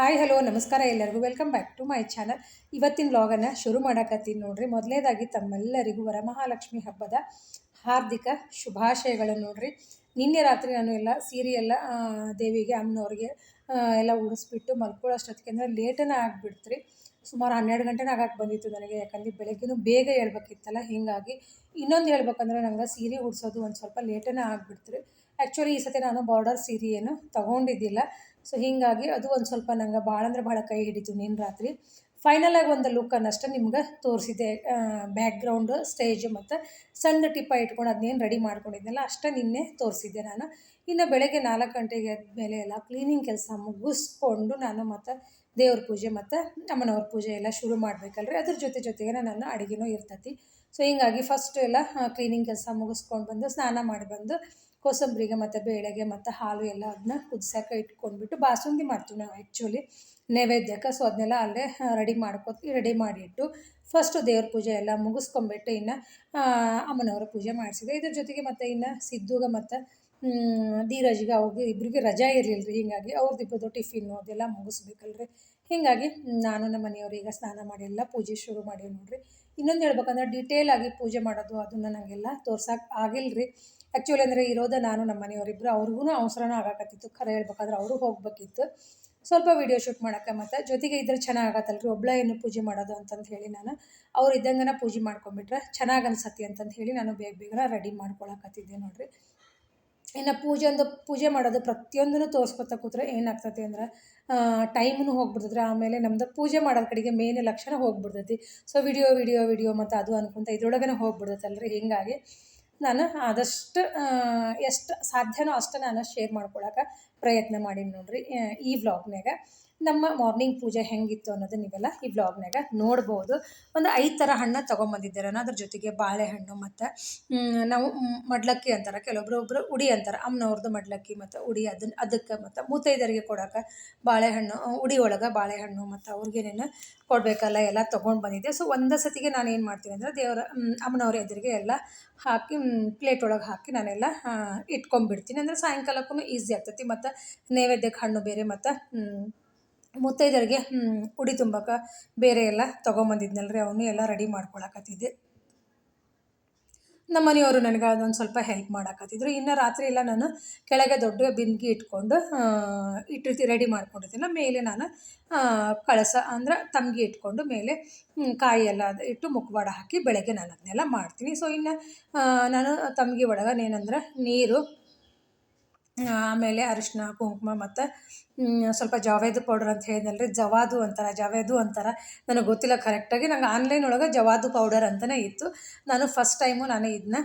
Hi hello ನಮಸ್ಕಾರ ಎಲ್ಲರಿಗೂ. Welcome back to my channel ಇವತ್ತಿನ ವ್ಲಾಗನ್ನು ಶುರು ಮಾಡಕತ್ತೀನಿ ನೋಡ್ರಿ. ಮೊದಲನೇದಾಗಿ ತಮ್ಮೆಲ್ಲರಿಗೂ ವರಮಹಾಲಕ್ಷ್ಮಿ ಹಬ್ಬದ ಹಾರ್ದಿಕ ಶುಭಾಶಯಗಳು ನೋಡ್ರಿ. ನಿನ್ನೆ ರಾತ್ರಿ ನಾನು ಎಲ್ಲ ಸೀರೆ ಎಲ್ಲ ದೇವಿಗೆ, ಅಮ್ಮನವ್ರಿಗೆ ಎಲ್ಲ ಉಡಿಸ್ಬಿಟ್ಟು ಮಲ್ಕೊಳ್ಳೋಷ್ಟೊತ್ತಿಗೆ ಅಂದರೆ ಲೇಟನೇ ಆಗಿಬಿಡ್ತ್ರಿ. ಸುಮಾರು ಹನ್ನೆರಡು ಗಂಟೆನೇ ಆಗಕ್ಕೆ ಬಂದಿತ್ತು ನನಗೆ. ಯಾಕಂದ್ರೆ ಬೆಳಗ್ಗೆನೂ ಬೇಗ ಹೇಳ್ಬೇಕಿತ್ತಲ್ಲ. ಹೀಗಾಗಿ ಇನ್ನೊಂದು ಹೇಳ್ಬೇಕಂದ್ರೆ ನಂಗೆ ಸೀರೆ ಉಡಿಸೋದು ಒಂದು ಸ್ವಲ್ಪ ಲೇಟನೇ ಆಗಿಬಿಡ್ತ್ರಿ. ಆ್ಯಕ್ಚುಲಿ ಈ ಸತಿ ನಾನು ಬಾರ್ಡರ್ ಸೀರೆಯನ್ನು ತೊಗೊಂಡಿದ್ದಿಲ್ಲ. ಸೊ ಹೀಗಾಗಿ ಅದು ಒಂದು ಸ್ವಲ್ಪ ನಂಗೆ ಭಾಳ ಅಂದ್ರೆ ಭಾಳ ಕೈ ಹಿಡಿತು ನಿನ್ನ ರಾತ್ರಿ. ಫೈನಲಾಗಿ ಒಂದು ಲುಕ್ಕನ್ನಷ್ಟೇ ನಿಮ್ಗೆ ತೋರಿಸಿದೆ. ಬ್ಯಾಕ್ಗ್ರೌಂಡು ಸ್ಟೇಜ್ ಮತ್ತು ಸಣ್ಣ ಟಿಪ್ಪ ಇಟ್ಕೊಂಡು ಅದನ್ನೇನು ರೆಡಿ ಮಾಡ್ಕೊಂಡಿದ್ನಲ್ಲ ಅಷ್ಟೇ ನಿನ್ನೆ ತೋರಿಸಿದ್ದೆ ನಾನು. ಇನ್ನು ಬೆಳಗ್ಗೆ ನಾಲ್ಕು ಗಂಟೆಗೆ ಮೇಲೆ ಎಲ್ಲ ಕ್ಲೀನಿಂಗ್ ಕೆಲಸ ಮುಗಿಸ್ಕೊಂಡು ನಾನು ಮತ್ತು ದೇವ್ರ ಪೂಜೆ ಮತ್ತು ಅಮ್ಮನವ್ರ ಪೂಜೆ ಎಲ್ಲ ಶುರು ಮಾಡಬೇಕಲ್ರಿ. ಅದ್ರ ಜೊತೆ ಜೊತೆಗೆ ನನ್ನ ಅಡುಗೆನೂ ಇರ್ತೈತಿ. ಸೊ ಹಿಂಗಾಗಿ ಫಸ್ಟ್ ಎಲ್ಲ ಕ್ಲೀನಿಂಗ್ ಕೆಲಸ ಮುಗಿಸ್ಕೊಂಡು ಬಂದು ಸ್ನಾನ ಮಾಡಿ ಬಂದು ಕೋಸಂಬರಿಗೆ ಮತ್ತು ಬೇಳೆಗೆ ಮತ್ತು ಹಾಲು ಎಲ್ಲ ಅದನ್ನ ಕುದಿಸೋಕೆ ಇಟ್ಕೊಂಡ್ಬಿಟ್ಟು ಬಾಸುಂದಿ ಮಾಡ್ತೀವಿ ನಾವು ಆ್ಯಕ್ಚುಲಿ ನೈವೇದ್ಯಕ್ಕೆ. ಸೊ ಅದನ್ನೆಲ್ಲ ಅಲ್ಲೇ ರೆಡಿ ಮಾಡ್ಕೊತೀವಿ ರೆಡಿ ಮಾಡಿಟ್ಟು ಫಸ್ಟು ದೇವ್ರ ಪೂಜೆ ಎಲ್ಲ ಮುಗಿಸ್ಕೊಂಬಿಟ್ಟು ಇನ್ನು ಅಮ್ಮನವರ ಪೂಜೆ ಮಾಡಿಸಿದೆ ಇದ್ರ ಜೊತೆಗೆ ಮತ್ತು ಇನ್ನು ಸಿದ್ದುಗ ಮತ್ತು ಧೀರಜ್ಗೆ ಅವ್ರಿಗೆ ಇಬ್ಬರಿಗೆ ರಜಾ ಇರಲಿಲ್ಲ ರೀ ಹೀಗಾಗಿ ಅವ್ರದ್ದು ಇಬ್ಬರದು ಟಿಫಿನ್ನು ಅದೆಲ್ಲ ಮುಗಿಸ್ಬೇಕಲ್ರಿ. ಹೀಗಾಗಿ ನಾನು ನಮ್ಮ ಮನೆಯವರು ಈಗ ಸ್ನಾನ ಮಾಡಿ ಎಲ್ಲ ಪೂಜೆ ಶುರು ಮಾಡೀವಿ ನೋಡ್ರಿ. ಇನ್ನೊಂದು ಹೇಳ್ಬೇಕಂದ್ರೆ ಡೀಟೇಲ್ ಆಗಿ ಪೂಜೆ ಮಾಡೋದು ಅದನ್ನು ನನಗೆಲ್ಲ ತೋರ್ಸೋಕೆ ಆಗಿಲ್ಲ ರೀ ಆ್ಯಕ್ಚುಲಿ ಅಂದರೆ ಇರೋದೇ ನಾನು ನಮ್ಮ ಮನೆಯವರಿಬ್ಬರು ಅವ್ರಿಗೂ ಅವಸರನೂ ಆಗಾಕತ್ತಿತ್ತು. ಖರೆ ಹೇಳ್ಬೇಕಾದ್ರೆ ಅವರು ಹೋಗಬೇಕಿತ್ತು. ಸ್ವಲ್ಪ ವೀಡಿಯೋ ಶೂಟ್ ಮಾಡೋಕ್ಕೆ ಮತ್ತು ಜೊತೆಗೆ ಇದ್ರೆ ಚೆನ್ನಾಗತ್ತಲ್ರಿ ಒಬ್ಳ ಏನು ಪೂಜೆ ಮಾಡೋದು ಅಂತಂದು ಹೇಳಿ ನಾನು ಅವ್ರು ಇದ್ದಂಗೆ ಪೂಜೆ ಮಾಡ್ಕೊಂಬಿಟ್ರೆ ಚೆನ್ನಾಗಿ ಅನ್ಸತ್ತಿ ಅಂತಂದು ಹೇಳಿ ನಾನು ಬೇಗ ಬೇಗ ರೆಡಿ ಮಾಡ್ಕೊಳಕತ್ತಿದ್ದೆ ನೋಡ್ರಿ. ಇನ್ನು ಪೂಜೆ ಒಂದು ಪೂಜೆ ಮಾಡೋದು ಪ್ರತಿಯೊಂದನ್ನು ತೋರಿಸ್ಕೊತ ಕೂತ್ರೆ ಏನಾಗ್ತೈತಿ ಅಂದ್ರೆ ಟೈಮ್ನು ಹೋಗ್ಬಿಡ್ತೈತ್ರಿ. ಆಮೇಲೆ ನಮ್ದು ಪೂಜೆ ಮಾಡೋದ್ ಕಡೆಗೆ ಮೇನ್ ಲಕ್ಷಣ ಹೋಗ್ಬಿಡ್ತೈತಿ. ಸೊ ವಿಡಿಯೋ ವಿಡಿಯೋ ವಿಡಿಯೋ ಮತ್ತು ಅದು ಅನ್ಕೊಂತ ಇದ್ರೊಳಗೇ ಹೋಗ್ಬಿಡ್ತೈತಲ್ರಿ. ಹೀಗಾಗಿ ನಾನು ಆದಷ್ಟು ಎಷ್ಟು ಸಾಧ್ಯನೋ ಅಷ್ಟು ನಾನು ಶೇರ್ ಮಾಡ್ಕೊಳಕ್ಕೆ ಪ್ರಯತ್ನ ಮಾಡೀನಿ ನೋಡ್ರಿ ಈ ವ್ಲಾಗ್ನಾಗ ನಮ್ಮ ಮಾರ್ನಿಂಗ್ ಪೂಜೆ ಹೆಂಗಿತ್ತು ಅನ್ನೋದು ನೀವೆಲ್ಲ ಈ ಬ್ಲಾಗ್ನಾಗ ನೋಡ್ಬೋದು. ಒಂದು ಐದು ಥರ ಹಣ್ಣು ತೊಗೊಂಬಂದಿದ್ದೀರ. ಅದ್ರ ಜೊತೆಗೆ ಬಾಳೆಹಣ್ಣು ಮತ್ತು ನಾವು ಮಡ್ಲಕ್ಕಿ ಅಂತಾರೆ. ಕೆಲವೊಬ್ರು ಒಬ್ಬರು ಉಡಿ ಅಂತಾರೆ. ಅಮ್ಮನವ್ರದ್ದು ಮಡ್ಲಕ್ಕಿ ಮತ್ತು ಉಡಿ ಅದನ್ನ ಅದಕ್ಕೆ ಮತ್ತು ಮೂತೈದರಿಗೆ ಕೊಡೋಕೆ ಬಾಳೆಹಣ್ಣು ಉಡಿ ಒಳಗೆ ಬಾಳೆಹಣ್ಣು ಮತ್ತು ಅವ್ರಿಗೇನೇನು ಕೊಡಬೇಕಲ್ಲ ಎಲ್ಲ ತೊಗೊಂಡು ಬಂದಿದ್ದೆ. ಸೊ ಒಂದೇ ಸತಿಗೆ ನಾನು ಏನು ಮಾಡ್ತೀನಿ ಅಂದರೆ ದೇವರ ಅಮ್ಮನವ್ರ ಎದುರಿಗೆ ಎಲ್ಲ ಹಾಕಿ ಪ್ಲೇಟ್ ಒಳಗೆ ಹಾಕಿ ನಾನೆಲ್ಲ ಇಟ್ಕೊಂಡ್ಬಿಡ್ತೀನಿ. ಅಂದರೆ ಸಾಯಂಕಾಲಕ್ಕೂ ಈಸಿ ಆಗ್ತೈತಿ. ಮತ್ತು ನೈವೇದ್ಯಕ್ಕೆ ಹಣ್ಣು ಬೇರೆ ಮತ್ತು ಮುತ್ತೈದರಿಗೆ ಉಡಿ ತುಂಬಕ ಬೇರೆ ಎಲ್ಲ ತೊಗೊಂಬಂದಿದ್ನಲ್ರಿ ಅವನು ಎಲ್ಲ ರೆಡಿ ಮಾಡ್ಕೊಳಕತ್ತಿದ್ದೆ. ನಮ್ಮ ಮನೆಯವರು ನನಗೆ ಅದೊಂದು ಸ್ವಲ್ಪ ಹೆಲ್ಪ್ ಮಾಡಕತ್ತಿದ್ರು. ಇನ್ನು ರಾತ್ರಿ ಎಲ್ಲ ನಾನು ಕೆಳಗೆ ದೊಡ್ಡ ಬಿಂದಿಗೆ ಇಟ್ಕೊಂಡು ಇಟ್ಟಿರ್ತಿ ರೆಡಿ ಮಾಡ್ಕೊಂಡಿರ್ತೀನಿ. ಮೇಲೆ ನಾನು ಕಳಸ ಅಂದ್ರೆ ತಂಗಿ ಇಟ್ಕೊಂಡು ಮೇಲೆ ಕಾಯಿ ಎಲ್ಲ ಇಟ್ಟು ಮುಖವಾಡ ಹಾಕಿ ಬೆಳಗ್ಗೆ ನಾನು ಅದನ್ನೆಲ್ಲ ಮಾಡ್ತೀನಿ. ಸೊ ಇನ್ನು ನಾನು ತಂಬಿಗೆ ಒಳಗೆ ಏನಂದ್ರೆ, ನೀರು ಆಮೇಲೆ ಅರಿಶಿನ, ಕುಂಕುಮ ಮತ್ತು ಸ್ವಲ್ಪ ಜಾವೇದು ಪೌಡ್ರ್ ಅಂತ ಹೇಳಿದ್ನಲ್ರಿ. ಜವಾದು ಅಂತಾರ, ಜಾವೇದು ಅಂತಾರ. ನನಗೆ ಗೊತ್ತಿಲ್ಲ ಕರೆಕ್ಟಾಗಿ ನಂಗೆ ಆನ್ಲೈನ್ ಒಳಗೆ ಜವಾದು ಪೌಡರ್ ಅಂತಲೇ ಇತ್ತು. ನಾನು ಫಸ್ಟ್ ಟೈಮು ನಾನು ಇದನ್ನ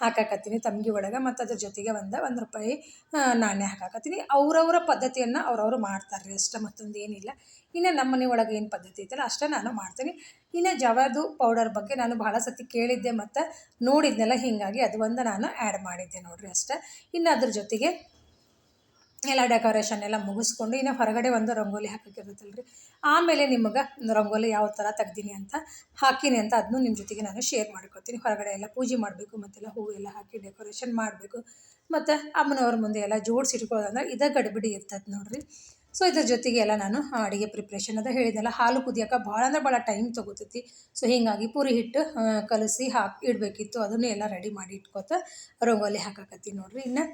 ಹಾಕಾಕತ್ತೀನಿ ತಂಗಿ ಒಳಗೆ ಮತ್ತು ಅದ್ರ ಜೊತೆಗೆ ಒಂದು ಒಂದು ರೂಪಾಯಿ ನಾಣ್ಯ ಹಾಕಾಕತ್ತೀನಿ. ಅವರವರ ಪದ್ಧತಿಯನ್ನು ಅವ್ರವ್ರು ಮಾಡ್ತಾರೆ ರೀ ಅಷ್ಟೇ ಮತ್ತೊಂದು ಏನಿಲ್ಲ. ಇನ್ನು ನಮ್ಮ ಮನೆ ಒಳಗೆ ಏನು ಪದ್ಧತಿ ಐತಲ್ಲ ಅಷ್ಟೇ ನಾನು ಮಾಡ್ತೀನಿ. ಇನ್ನು ಜವಾದು ಪೌಡರ್ ಬಗ್ಗೆ ನಾನು ಭಾಳ ಸತಿ ಕೇಳಿದ್ದೆ ಮತ್ತು ನೋಡಿದ್ನೆಲ್ಲ ಹೀಗಾಗಿ ಅದು ಒಂದು ನಾನು ಆ್ಯಡ್ ಮಾಡಿದ್ದೆ ನೋಡಿರಿ ಅಷ್ಟೇ. ಇನ್ನು ಅದ್ರ ಜೊತೆಗೆ ಎಲ್ಲ ಡೆಕೋರೇಷನ್ ಎಲ್ಲ ಮುಗಿಸ್ಕೊಂಡು ಇನ್ನು ಹೊರಗಡೆ ಒಂದು ರಂಗೋಲಿ ಹಾಕೋಕ್ಕಿರುತ್ತಲ್ಲ ರೀ ಆಮೇಲೆ ನಿಮಗೆ ರಂಗೋಲಿ ಯಾವ ಥರ ತೆಗ್ದೀನಿ ಅಂತ ಹಾಕೀನಿ ಅಂತ ಅದನ್ನು ನಿಮ್ಮ ಜೊತೆಗೆ ನಾನು ಶೇರ್ ಮಾಡ್ಕೊತೀನಿ. ಹೊರಗಡೆ ಎಲ್ಲ ಪೂಜೆ ಮಾಡಬೇಕು, ಮತ್ತೆಲ್ಲ ಹೂವು ಎಲ್ಲ ಹಾಕಿ ಡೆಕೋರೇಷನ್ ಮಾಡಬೇಕು. ಮತ್ತು ಅಮ್ಮನವ್ರ ಮುಂದೆ ಎಲ್ಲ ಜೋಡಿಸಿಟ್ಕೊಳ್ಳೋದಂದ್ರೆ ಇದೇ ಗಡಿಬಿಡಿ ಇರ್ತದೆ ನೋಡ್ರಿ. ಸೊ ಇದ್ರ ಜೊತೆಗೆ ಎಲ್ಲ ನಾನು ಅಡುಗೆ ಪ್ರಿಪ್ರೇಷನ್ ಅದ. ಹೇಳಿದೆಲ್ಲ ಹಾಲು ಕುದಿಯಕ್ಕೆ ಭಾಳ ಅಂದ್ರೆ ಭಾಳ ಟೈಮ್ ತೊಗೋತೈತಿ. ಸೊ ಹೀಗಾಗಿ ಪೂರಿ ಹಿಟ್ಟು ಕಲಸಿ ಹಾಕಿ ಇಡಬೇಕಿತ್ತು. ಅದನ್ನು ಎಲ್ಲ ರೆಡಿ ಮಾಡಿ ಇಟ್ಕೋತ ರಂಗೋಲಿ ಹಾಕಕತ್ತೀನಿ ನೋಡ್ರಿ. ಇನ್ನು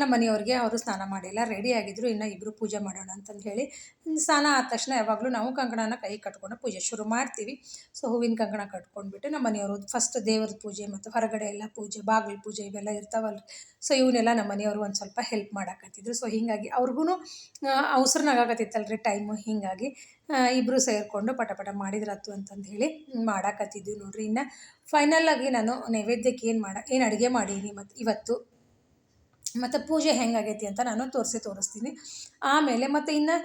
ನಮ್ಮ ಮನೆಯವ್ರಿಗೆ ಅವರು ಸ್ನಾನ ಮಾಡಿಲ್ಲ ರೆಡಿ ಆಗಿದ್ರು. ಇನ್ನು ಇಬ್ಬರು ಪೂಜೆ ಮಾಡೋಣ ಅಂತಂದು ಹೇಳಿ ಸ್ನಾನ ಆದ ತಕ್ಷಣ ಯಾವಾಗಲೂ ನಾವು ಕಂಕಣನ ಕೈ ಕಟ್ಕೊಂಡು ಪೂಜೆ ಶುರು ಮಾಡ್ತೀವಿ. ಸೊ ಹೂವಿನ ಕಂಕಣ ಕಟ್ಕೊಂಡ್ಬಿಟ್ಟು ನಮ್ಮ ಮನೆಯವರು ಫಸ್ಟ್ ದೇವ್ರ ಪೂಜೆ ಮತ್ತು ಹೊರಗಡೆ ಎಲ್ಲ ಪೂಜೆ, ಬಾಗಿಲು ಪೂಜೆ ಇವೆಲ್ಲ ಇರ್ತಾವಲ್ಲ ಸೊ ಇವನ್ನೆಲ್ಲ ನಮ್ಮ ಮನೆಯವರು ಒಂದು ಸ್ವಲ್ಪ ಹೆಲ್ಪ್ ಮಾಡಾಕತ್ತಿದ್ರು. ಸೊ ಹೀಗಾಗಿ ಅವ್ರಿಗೂ ಅವಸರನಾಗಕತ್ತಿತ್ತಲ್ಲ ರೀ ಟೈಮು ಹೀಗಾಗಿ ಇಬ್ಬರು ಸೇರಿಕೊಂಡು ಪಟ ಪಟ ಮಾಡಿದ್ರತ್ತು ಅಂತಂದು ಹೇಳಿ ಮಾಡಾಕತ್ತಿದ್ವಿ ನೋಡ್ರಿ. ಇನ್ನು ಫೈನಲಾಗಿ ನಾನು ನೈವೇದ್ಯಕ್ಕೆ ಏನು ಮಾಡ, ಏನು ಅಡುಗೆ ಮಾಡೀನಿ ಮತ್ತು ಇವತ್ತು, ಮತ್ತು ಪೂಜೆ ಹೆಂಗಾಗೈತಿ ಅಂತ ನಾನು ತೋರಿಸಿ ತೋರಿಸ್ತೀನಿ. ಆಮೇಲೆ ಮತ್ತು ಇನ್ನು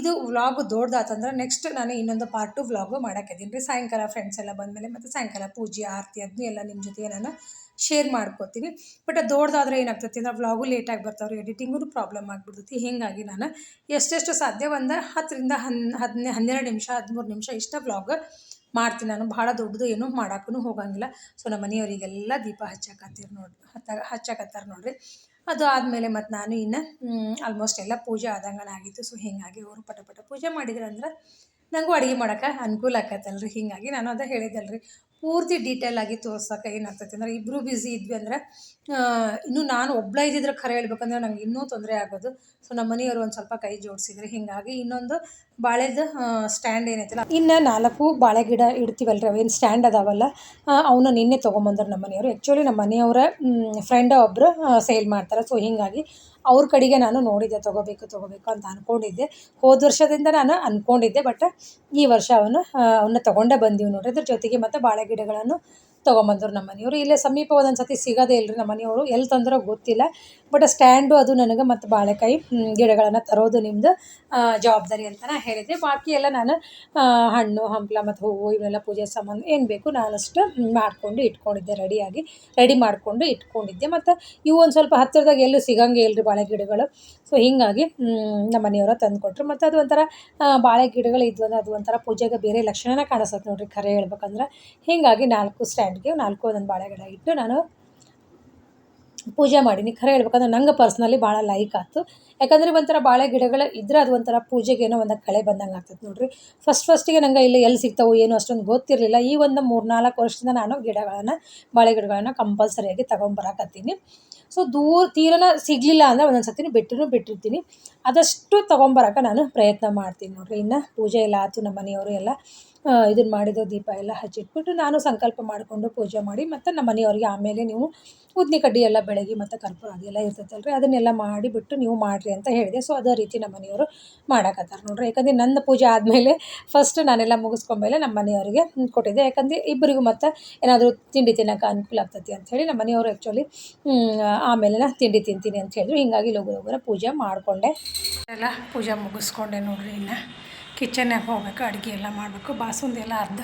ಇದು ವ್ಲಾಗು ದೊಡ್ಡದಾತಂದ್ರೆ ನೆಕ್ಸ್ಟ್ ನಾನು ಇನ್ನೊಂದು ಪಾರ್ಟ್ ವ್ಲಾಗು ಮಾಡೋಕ್ಕಿದ್ದೀನಿ ರೀ. ಸಾಯಂಕಾಲ ಫ್ರೆಂಡ್ಸ್ ಎಲ್ಲ ಬಂದಮೇಲೆ ಮತ್ತು ಸಾಯಂಕಾಲ ಪೂಜೆ, ಆರತಿ ಅದನ್ನೂ ಎಲ್ಲ ನಿಮ್ಮ ಜೊತೆಗೆ ನಾನು ಶೇರ್ ಮಾಡ್ಕೋತೀನಿ. ಬಟ್ ಅದು ದೊಡ್ಡದಾದ್ರೆ ಏನಾಗ್ತೈತಿ ಅಂದ್ರೆ ವ್ಲಾಗು ಲೇಟಾಗಿ ಬರ್ತಾವ್ರಿ ಎಡಿಟಿಂಗೂ ಪ್ರಾಬ್ಲಮ್ ಆಗಿಬಿಡ್ತೈತಿ. ಹೀಗಾಗಿ ನಾನು ಎಷ್ಟೆಷ್ಟು ಸಾಧ್ಯ ಒಂದು ಹತ್ತರಿಂದ ಹನ್, ಹದಿನೆ, ಹನ್ನೆರಡು ನಿಮಿಷ, ಹದಿಮೂರು ನಿಮಿಷ ಇಷ್ಟ ವ್ಲಾಗ್ ಮಾಡ್ತೀನಿ. ನಾನು ಭಾಳ ದೊಡ್ಡದು ಏನೂ ಮಾಡೋಕ್ಕೂ ಹೋಗಂಗಿಲ್ಲ. ಸೊ ನಮ್ಮ ಮನೆಯವರಿಗೆಲ್ಲ ದೀಪ ಹಚ್ಚಕತ್ತೀರಿ ನೋಡಿ ಹತ್ತ ಹಚ್ಚಕತ್ತಾರೆ ನೋಡಿರಿ. ಅದು ಆದಮೇಲೆ ಮತ್ತು ನಾನು ಇನ್ನು ಆಲ್ಮೋಸ್ಟ್ ಎಲ್ಲ ಪೂಜೆ ಆದಂಗನ ಆಗಿತ್ತು. ಸೊ ಹೀಗಾಗಿ ಅವರು ಪಟ ಪಟ ಪೂಜೆ ಮಾಡಿದ್ರು ಅಂದ್ರೆ ನನಗೂ ಅಡುಗೆ ಮಾಡೋಕೆ ಅನುಕೂಲ ಆಕತ್ತಲ್ರಿ. ಹೀಗಾಗಿ ನಾನು ಅದೇ ಹೇಳಿದ್ದಲ್ರಿ. ಪೂರ್ತಿ ಡೀಟೇಲ್ ಆಗಿ ತೋರ್ಸೋಕೆ ಏನಾಗ್ತೈತೆ ಅಂದ್ರೆ ಇಬ್ಬರು ಬ್ಯುಸಿ ಇದ್ವಿ ಅಂದ್ರೆ ಇನ್ನು ನಾನು ಒಬ್ಬಳ ಇದ್ದಿದ್ರೆ ಖರೆ ಹೇಳ್ಬೇಕಂದ್ರೆ ನಂಗೆ ಇನ್ನೂ ತೊಂದರೆ ಆಗೋದು. ಸೊ ನಮ್ಮ ಮನೆಯವರು ಒಂದು ಸ್ವಲ್ಪ ಕೈ ಜೋಡಿಸಿದ್ರೆ. ಹೀಗಾಗಿ ಇನ್ನೊಂದು ಬಾಳೆದು ಸ್ಟ್ಯಾಂಡ್ ಏನೈತಲ್ಲ, ಇನ್ನು ನಾಲ್ಕು ಬಾಳೆ ಗಿಡ ಇಡ್ತೀವಲ್ರಿ, ಅವೇನು ಸ್ಟ್ಯಾಂಡ್ ಅದಾವಲ್ಲ ಅವನ್ನ ನಿನ್ನೆ ತೊಗೊಂಬಂದ್ರೆ ನಮ್ಮ ಮನೆಯವರು. ಆ್ಯಕ್ಚುಲಿ ನಮ್ಮ ಮನೆಯವರ ಫ್ರೆಂಡ್ ಒಬ್ಬರು ಸೇಲ್ ಮಾಡ್ತಾರೆ. ಸೊ ಹೀಗಾಗಿ ಅವ್ರ ಕಡೆಗೆ ನಾನು ನೋಡಿದ್ದೆ, ತೊಗೋಬೇಕು ತೊಗೋಬೇಕು ಅಂತ ಅಂದ್ಕೊಂಡಿದ್ದೆ ಹೋದ ವರ್ಷದಿಂದ ನಾನು ಅಂದ್ಕೊಂಡಿದ್ದೆ ಬಟ್ ಈ ವರ್ಷ ಅವನು ಅವನ್ನ ತೊಗೊಂಡೇ ಬಂದೀವಿ ನೋಡಿ ಅದ್ರ ಜೊತೆಗೆ ಮತ್ತು ಬಾಳೆ ಗಿಡಗಳನ್ನು ತೊಗೊಂಬಂದ್ರು ನಮ್ಮ ಮನೆಯವರು. ಇಲ್ಲೇ ಸಮೀಪ ಒಂದೊಂದು ಸತಿ ಸಿಗೋದೇ ಇಲ್ಲರಿ ನಮ್ಮ ಮನೆಯವರು. ಎಲ್ಲಿ ತಂದ್ರೋ ಗೊತ್ತಿಲ್ಲ. ಬಟ್ ಸ್ಟ್ಯಾಂಡು ಅದು ನನಗೆ ಮತ್ತು ಬಾಳೆಕಾಯಿ ಗಿಡಗಳನ್ನು ತರೋದು ನಿಮ್ಮದು ಜವಾಬ್ದಾರಿ ಅಂತ ನಾನು ಹೇಳಿದ್ದೆ. ಬಾಕಿ ಎಲ್ಲ ನಾನು ಹಣ್ಣು, ಹಂಪಲ ಮತ್ತು ಹೂವು ಇವೆಲ್ಲ ಪೂಜೆ ಸಾಮಾನು ಏನು ಬೇಕು ನಾನಷ್ಟು ಮಾಡಿಕೊಂಡು ಇಟ್ಕೊಂಡಿದ್ದೆ ರೆಡಿಯಾಗಿ. ರೆಡಿ ಮಾಡಿಕೊಂಡು ಇಟ್ಕೊಂಡಿದ್ದೆ. ಮತ್ತು ಇವು ಒಂದು ಸ್ವಲ್ಪ ಹತ್ತಿರದಾಗ ಎಲ್ಲೂ ಸಿಗಂಗೆ ಇಲ್ಲರಿ ಬಾಳೆ ಗಿಡಗಳು. ಸೊ ಹೀಗಾಗಿ ನಮ್ಮ ಮನೆಯವರ ತಂದು ಕೊಟ್ಟರು ಮತ್ತು ಅದು ಒಂಥರ ಬಾಳೆ ಗಿಡಗಳು ಇದ್ವು ಅಂದ್ರೆ ಅದು ಒಂಥರ ಪೂಜೆಗೆ ಬೇರೆ ಲಕ್ಷಣನೇ ಕಾಣಿಸುತ್ತೆ ನೋಡಿರಿ ಖರೆ ಹೇಳ್ಬೇಕಂದ್ರೆ. ಹೀಗಾಗಿ ನಾಲ್ಕು ಸ್ಟ್ಯಾಂಡ್ಗೆ ನಾಲ್ಕು ಬಾಳೆ ಗಿಡ ಇಟ್ಟು ನಾನು ಪೂಜೆ ಮಾಡೀನಿ. ಖರೆ ಹೇಳ್ಬೇಕಂದ್ರೆ ನಂಗೆ ಪರ್ಸ್ನಲಿ ಭಾಳ ಲೈಕ್ ಆಯ್ತು ಯಾಕಂದರೆ ಒಂಥರ ಬಾಳೆ ಗಿಡಗಳು ಇದ್ರೆ ಅದು ಒಂಥರ ಪೂಜೆಗೆ ಏನೋ ಒಂದು ಕಳೆ ಬಂದಂಗೆ ಆಗ್ತದೆ ನೋಡಿರಿ. ಫಸ್ಟ್ ಫಸ್ಟಿಗೆ ನಂಗೆ ಇಲ್ಲಿ ಎಲ್ಲಿ ಸಿಗ್ತಾವೆ ಏನು ಅಷ್ಟೊಂದು ಗೊತ್ತಿರಲಿಲ್ಲ. ಈ ಒಂದು ಮೂರು ನಾಲ್ಕು ವರ್ಷದಿಂದ ನಾನು ಗಿಡಗಳನ್ನು, ಬಾಳೆ ಗಿಡಗಳನ್ನು ಕಂಪಲ್ಸರಿಯಾಗಿ ತೊಗೊಂಬರಕತ್ತೀನಿ ಸೊ ದೂರ ತೀರನ ಸಿಗಲಿಲ್ಲ ಅಂದರೆ ಒಂದೊಂದು ಸತಿನ ಬಿಟ್ಟರೂ ಬಿಟ್ಟಿರ್ತೀನಿ. ಆದಷ್ಟು ತೊಗೊಂಬರಕ್ಕೆ ನಾನು ಪ್ರಯತ್ನ ಮಾಡ್ತೀನಿ ನೋಡಿರಿ. ಇನ್ನು ಪೂಜೆ ಎಲ್ಲ ಆಯಿತು, ನಮ್ಮ ಮನೆಯವರು ಎಲ್ಲ ಇದನ್ನು ಮಾಡಿದ್ದು ದೀಪ ಎಲ್ಲ ಹಚ್ಚಿಟ್ಬಿಟ್ಟು ನಾನು ಸಂಕಲ್ಪ ಮಾಡಿಕೊಂಡು ಪೂಜೆ ಮಾಡಿ ಮತ್ತು ನಮ್ಮ ಮನೆಯವ್ರಿಗೆ ಆಮೇಲೆ ನೀವು ಉದ್ನಿ ಕಡ್ಡಿ ಎಲ್ಲ ಬೆಳಗ್ಗೆ ಮತ್ತು ಕರ್ಪೂರ ಅದೆಲ್ಲ ಇರ್ತೈತಲ್ರಿ. ಅದನ್ನೆಲ್ಲ ಮಾಡಿಬಿಟ್ಟು ನೀವು ಮಾಡಿರಿ ಅಂತ ಹೇಳಿದೆ. ಸೊ ಅದೇ ರೀತಿ ನಮ್ಮ ಮನೆಯವರು ಮಾಡಾಕತ್ತಾರೆ ನೋಡ್ರಿ. ಯಾಕಂದರೆ ನನ್ನ ಪೂಜೆ ಆದಮೇಲೆ ಫಸ್ಟ್ ನಾನೆಲ್ಲ ಮುಗಿಸ್ಕೊಂಡ್ಮೇಲೆ ನಮ್ಮ ಮನೆಯವರಿಗೆ ಕೊಟ್ಟಿದ್ದೆ. ಯಾಕಂದರೆ ಇಬ್ಬರಿಗೂ ಮತ್ತು ಏನಾದರೂ ತಿಂಡಿ ತಿನ್ನೋಕೆ ಅನುಕೂಲ ಆಗ್ತೈತಿ ಅಂಥೇಳಿ ನಮ್ಮ ಮನೆಯವರು ಆ್ಯಕ್ಚುಲಿ ಆಮೇಲೆ ನಾ ತಿಂಡಿ ತಿಂತೀನಿ ಅಂತ ಹೇಳಿದ್ರು. ಹಿಂಗಾಗಿ ಲಘು ಪೂಜೆ ಮಾಡಿಕೊಂಡೆ. ಎಲ್ಲ ಪೂಜೆ ಮುಗಿಸ್ಕೊಂಡೆ ನೋಡಿರಿ ಇನ್ನು. ಕಿಚನ್ನಾಗ ಹೋಗ್ಬೇಕು, ಅಡುಗೆ ಎಲ್ಲ ಮಾಡಬೇಕು. ಬಾಸುಂದಿ ಎಲ್ಲ ಅರ್ಧ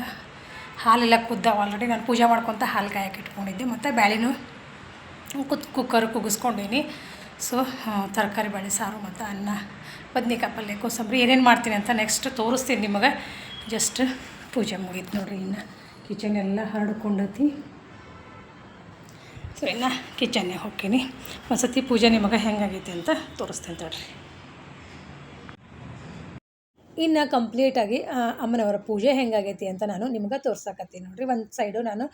ಹಾಲೆಲ್ಲ ಕುದ್ದಾವ ಆಲ್ರೆಡಿ ನಾನು ಪೂಜೆ ಮಾಡ್ಕೊತ ಹಾಲು ಕಾಯಕ್ಕೆ ಇಟ್ಕೊಂಡಿದ್ದೆ. ಮತ್ತು ಬ್ಯಾಳಿನೂ ಕುತ್ ಕುಕ್ಕರ್ ಕುಗ್ಗಿಸ್ಕೊಂಡೀನಿ ಸೊ ತರಕಾರಿ ಬೇಳೆ ಸಾರು ಮತ್ತು ಅನ್ನ, ಬದ್ನಿಕಾಯಿ ಪಲ್ಯ, ಕೋಸಂಬರಿ ಏನೇನು ಮಾಡ್ತೀನಿ ಅಂತ ನೆಕ್ಸ್ಟ್ ತೋರಿಸ್ತೀನಿ ನಿಮಗೆ. ಜಸ್ಟ್ ಪೂಜೆ ಮುಗೀತು ನೋಡ್ರಿ ಇನ್ನು. ಕಿಚನ್ ಎಲ್ಲ ಹರಡ್ಕೊಂಡೈತಿ. ಸೊ ಇನ್ನು ಕಿಚನ್ನೇ ಹೋಗ್ತೀನಿ. ಒಂದು ಸತಿ ಪೂಜೆ ನಿಮಗೆ ಹೆಂಗಾಗೈತೆ ಅಂತ ತೋರಿಸ್ತೇನೆ ತಡ್ರಿ. ಇನ್ನು ಕಂಪ್ಲೀಟಾಗಿ ಅಮ್ಮನವರ ಪೂಜೆ ಹೆಂಗಾಗೈತಿ ಅಂತ ನಾನು ನಿಮ್ಗೆ ತೋರ್ಸಕತ್ತೀನಿ ನೋಡಿರಿ. ಒಂದು ಸೈಡು ನಾನು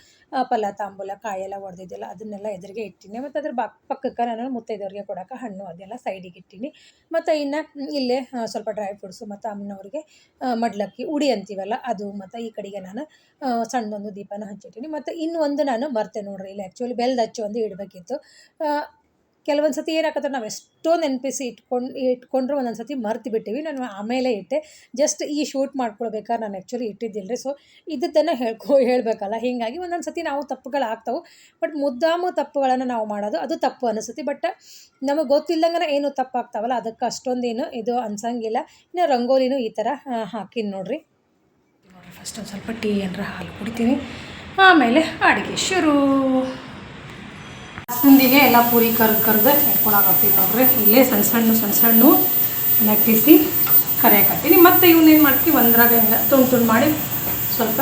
ಪಲ್ಲ ತಾಂಬೂಲ ಕಾಯೆಲ್ಲ ಒಡೆದಿದ್ದೆಲ್ಲ ಅದನ್ನೆಲ್ಲ ಎದುರಿಗೆ ಇಟ್ಟಿನಿ. ಮತ್ತು ಅದ್ರ ಬಾ ಪಕ್ಕಕ್ಕೆ ನಾನು ಮುತ್ತೈದವ್ರಿಗೆ ಕೊಡೋಕೆ ಹಣ್ಣು ಅದೆಲ್ಲ ಸೈಡಿಗೆ ಇಟ್ಟಿನಿ. ಮತ್ತು ಇನ್ನು ಇಲ್ಲೇ ಸ್ವಲ್ಪ ಡ್ರೈ ಫ್ರೂಟ್ಸು ಮತ್ತು ಅಮ್ಮನವ್ರಿಗೆ ಮಡ್ಲಕ್ಕಿ, ಉಡಿ ಅಂತೀವಲ್ಲ ಅದು ಮತ್ತು ಈ ಕಡೆಗೆ ನಾನು ಸಣ್ಣದೊಂದು ದೀಪನ ಹಚ್ಚಿಟ್ಟಿನಿ ಮತ್ತು ಇನ್ನೊಂದು ನಾನು ಮರ್ತೆ ನೋಡ್ರಿ. ಇಲ್ಲಿ ಆ್ಯಕ್ಚುಲಿ ಬೆಲ್ದ ಹಚ್ಚು ಒಂದು ಇಡಬೇಕಿತ್ತು. ಕೆಲವೊಂದು ಸತಿ ಏನಾಗುತ್ತೆ ನಾವು ಎಷ್ಟೋ ನೆನಪಿಸಿ ಇಟ್ಕೊಂಡು, ಇಟ್ಕೊಂಡ್ರು ಒಂದೊಂದು ಸತಿ ಮರ್ತು ಬಿಟ್ಟಿವಿ ನಾನು ಆಮೇಲೆ ಇಟ್ಟೆ. ಜಸ್ಟ್ ಈ ಶೂಟ್ ಮಾಡ್ಕೊಳ್ಬೇಕಾದ್ರೆ ನಾನು ಆ್ಯಕ್ಚುಲಿ ಇಟ್ಟಿದ್ದಿಲ್ಲ ರೀ ಸೊ ಇದನ್ನು ಹೇಳ್ಕೊ, ಹೇಳಬೇಕಲ್ಲ. ಹೀಗಾಗಿ ಒಂದೊಂದು ಸತಿ ನಾವು ತಪ್ಪುಗಳು ಆಗ್ತಾವೆ ಬಟ್ ಮುದ್ದಾಮು ತಪ್ಪುಗಳನ್ನು ನಾವು ಮಾಡೋದು ಅದು ತಪ್ಪು ಅನಿಸುತ್ತೆ. ಬಟ್ ನಮಗೆ ಗೊತ್ತಿಲ್ಲದಂಗೆ ಏನು ತಪ್ಪು ಆಗ್ತಾವಲ್ಲ ಅದಕ್ಕೆ ಅಷ್ಟೊಂದೇನು ಇದು ಅನ್ಸಂಗಿಲ್ಲ. ಇನ್ನು ರಂಗೋಲಿನೂ ಈ ಥರ ಹಾಕಿನ ನೋಡಿರಿ. ಫಸ್ಟ್ ಒಂದು ಸ್ವಲ್ಪ ಟೀ ಏನರ ಹಾಲು ಕುಡಿತೀನಿ. ಆಮೇಲೆ ಅಡುಗೆ ಶುರು. ಬಾಸುಂದಿಗೆ ಎಲ್ಲ ಪೂರಿ ಕರ್ದು ಕರ್ದು ಇಟ್ಕೊಳಕತ್ತೀನಿ ನೋಡ್ರಿ. ಇಲ್ಲೇ ಸಣ್ಣ ಸಣ್ಣ ಸಣ್ಣ ಸಣ್ಣ ನಟ್ಟಿಸಿ ಕರಿಯಾಕತ್ತೀನಿ ಮತ್ತು ಇವನ್ನೇನು ಮಾಡ್ತೀವಿ ಒಂದ್ರಾಗ ಹಿಂಗೆ ತುಂಡು ತುಂಡು ಮಾಡಿ ಸ್ವಲ್ಪ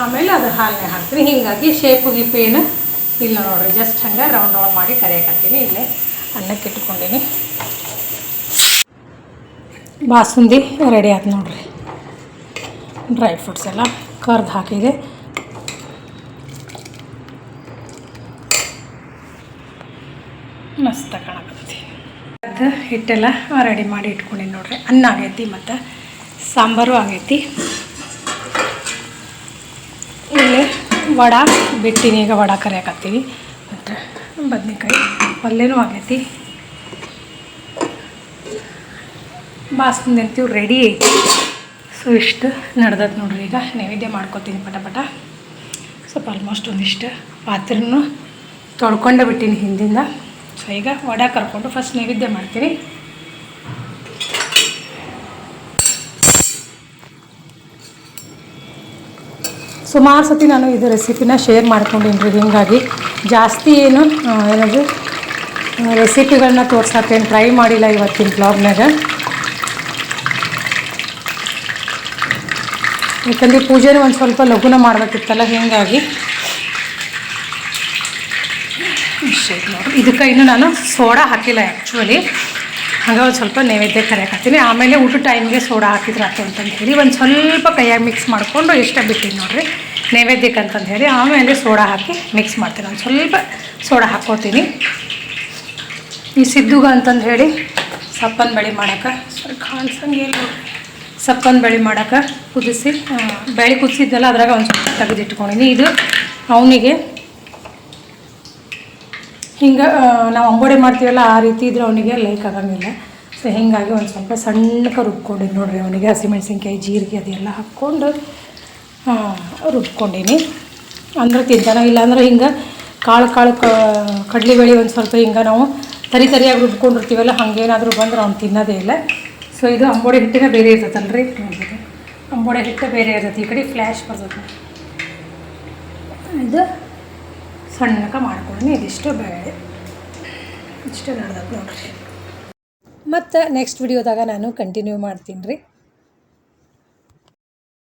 ಆಮೇಲೆ ಅದು ಹಾಲನ್ನೇ ಹಾಕ್ತೀನಿ. ಹೀಗಾಗಿ ಶೇಪು ಗೀಪು ಏನು ಇಲ್ಲ ನೋಡ್ರಿ. ಜಸ್ಟ್ ಹಂಗೆ ರೌಂಡ್ ರೌಂಡ್ ಮಾಡಿ ಕರೆಯಕತ್ತೀನಿ ಇಲ್ಲೇ ಅನ್ನಕ್ಕೆ ಇಟ್ಕೊಂಡೀನಿ. ಬಾಸುಂದಿ ರೆಡಿ ಆಯ್ತು ನೋಡ್ರಿ. ಡ್ರೈ ಫ್ರೂಟ್ಸ್ ಎಲ್ಲ ಕರ್ದು ಹಾಕಿದೆ. ಮಸ್ತ್ ಕಾಣಕತ್ತೈತಿ ಅದು ಹಿಟ್ಟೆಲ್ಲ ರೆಡಿ ಮಾಡಿ ಇಟ್ಕೊಂಡಿನಿ ನೋಡ್ರಿ. ಅನ್ನ ಆಗೈತಿ ಮತ್ತು ಸಾಂಬಾರು ಆಗೈತಿ. ಇಲ್ಲಿ ವಡ ಬಿಟ್ಟಿನಿ, ಈಗ ವಡ ಕರಿಯಾಕತ್ತೀವಿ ಮತ್ತು ಬದನೆಕಾಯಿ ಪಲ್ಯನೂ ಆಗೈತಿ. ಬಾಸ್ಮತಿ ಅಂತೀವಿ ರೆಡಿ ಐತಿ. ಸೊ ಇಷ್ಟು ನಡ್ದತ್ ನೋಡ್ರಿ ಈಗ. ನೈವೇದ್ಯ ಮಾಡ್ಕೊತೀನಿ ಪಟ ಪಟ. ಸ್ವಲ್ಪ ಆಲ್ಮೋಸ್ಟ್ ಒಂದಿಷ್ಟು ಪಾತ್ರೆನೂ ತೊಳ್ಕೊಂಡೇ ಬಿಟ್ಟಿನಿ ಹಿಂದಿಂದ. ಸೊ ಈಗ ವಡ ಕರ್ಕೊಂಡು ಫಸ್ಟ್ ನೈವೇದ್ಯ ಮಾಡ್ತೀರಿ. ಸುಮಾರು ಸತಿ ನಾನು ಇದು ರೆಸಿಪಿನ ಶೇರ್ ಮಾಡ್ಕೊಂಡೀನಿ ರೀ ಹೀಗಾಗಿ ಜಾಸ್ತಿ ಏನು ಏನದು ರೆಸಿಪಿಗಳನ್ನ ತೋರ್ಸೋಕ್ಕೇನು ಟ್ರೈ ಮಾಡಿಲ್ಲ ಇವತ್ತಿನ ಬ್ಲಾಗ್ನಾಗ ಯಾಕಂದರೆ ಪೂಜೆನೂ ಒಂದು ಸ್ವಲ್ಪ ಲಘುನ ಮಾಡಬೇಕಿತ್ತಲ್ಲ, ಹೀಗಾಗಿ ಇಷ್ಟ ನೋಡಿ. ಇದಕ್ಕೆ ಇನ್ನು ನಾನು ಸೋಡಾ ಹಾಕಿಲ್ಲ ಆ್ಯಕ್ಚುಲಿ ಹಾಗೆ ಒಂದು ಸ್ವಲ್ಪ ನೈವೇದ್ಯ ಕರೆಯಕತ್ತೀನಿ ಆಮೇಲೆ ಊಟ ಟೈಮ್ಗೆ ಸೋಡಾ ಹಾಕಿದ್ರೆ ಆಯ್ತು ಅಂತಂದು ಹೇಳಿ ಒಂದು ಸ್ವಲ್ಪ ಕೈಯಾಗಿ ಮಿಕ್ಸ್ ಮಾಡಿಕೊಂಡು ಇಷ್ಟ ಬಿಟ್ಟಿದ್ದು ನೋಡಿರಿ. ನೈವೇದ್ಯಕ್ಕೆ ಅಂತಂದು ಹೇಳಿ ಆಮೇಲೆ ಸೋಡಾ ಹಾಕಿ ಮಿಕ್ಸ್ ಮಾಡ್ತೀನಿ. ಒಂದು ಸ್ವಲ್ಪ ಸೋಡಾ ಹಾಕ್ಕೋತೀನಿ ಈ ಸಿದ್ದುಗ ಅಂತಂದು ಹೇಳಿ ಸಪ್ಪನ್ ಬೆಳೆ ಮಾಡೋಕೆ ಸ್ವಲ್ಪ ಕಾಣಿಸಂಗೆ ಸಪ್ಪನ್ ಬೆಳೆ ಮಾಡೋಕೆ ಕುದಿಸಿ ಬೇಳೆ ಕುದಿಸಿದ್ದೆಲ್ಲ ಅದ್ರಾಗ ಒಂದು ಸ್ವಲ್ಪ ತೆಗೆದಿಟ್ಕೊಂಡಿನಿ. ಇದು ಅವನಿಗೆ ಹಿಂಗೆ ನಾವು ಅಂಬೋಡೆ ಮಾಡ್ತೀವಲ್ಲ, ಆ ರೀತಿ ಇದ್ರೆ ಅವನಿಗೆ ಲೈಕ್ ಆಗಂಗಿಲ್ಲ. ಸೊ ಹೀಗಾಗಿ ಒಂದು ಸ್ವಲ್ಪ ಸಣ್ಣಕ್ಕೆ ರುಬ್ಕೊಂಡಿದ್ದು ನೋಡಿರಿ ಅವನಿಗೆ ಹಸಿಮೆಣ್ಸಿನ್ಕಾಯಿ, ಜೀರಿಗೆ ಅದೆಲ್ಲ ಹಾಕ್ಕೊಂಡು ರುಬ್ಕೊಂಡೀನಿ. ಅಂದ್ರೆ ತಿಂತಾನ, ಇಲ್ಲಾಂದ್ರೆ ಹಿಂಗೆ ಕಾಳು ಕಾಳು ಕಡಲೆಬೇಳೆ ಒಂದು ಸ್ವಲ್ಪ ಹಿಂಗೆ ನಾವು ತರಿ ತರಿಯಾಗಿ ರುಬ್ಕೊಂಡಿರ್ತೀವಲ್ಲ, ಹಾಗೇನಾದರೂ ಬಂದ್ರೆ ಅವ್ನು ತಿನ್ನೋದೇ ಇಲ್ಲ. ಸೊ ಇದು ಅಂಬೋಡೆ ಹಿಟ್ಟಿನ ಬೇರೆ ಇರ್ತೈತಲ್ಲ ರೀ ನೋಡ್ಬೋದು. ಅಂಬೋಡೆ ಹಿಟ್ಟು ಬೇರೆ ಇರ್ತೈತಿ ಈ ಕಡೆ ಫ್ಲ್ಯಾಶ್ ಬರ್ತೈತೆ ಇದು ಸಣ್ಣಕ್ಕೆ ಮಾಡ್ಕೊಂಡು ಇದಿಷ್ಟು ಬೇಳೆ ಇಷ್ಟು ನಡ್ದಾಗ ನೋಡ್ರಿ. ಮತ್ತು ನೆಕ್ಸ್ಟ್ ವಿಡಿಯೋದಾಗ ನಾನು ಕಂಟಿನ್ಯೂ ಮಾಡ್ತೀನಿ ರೀ.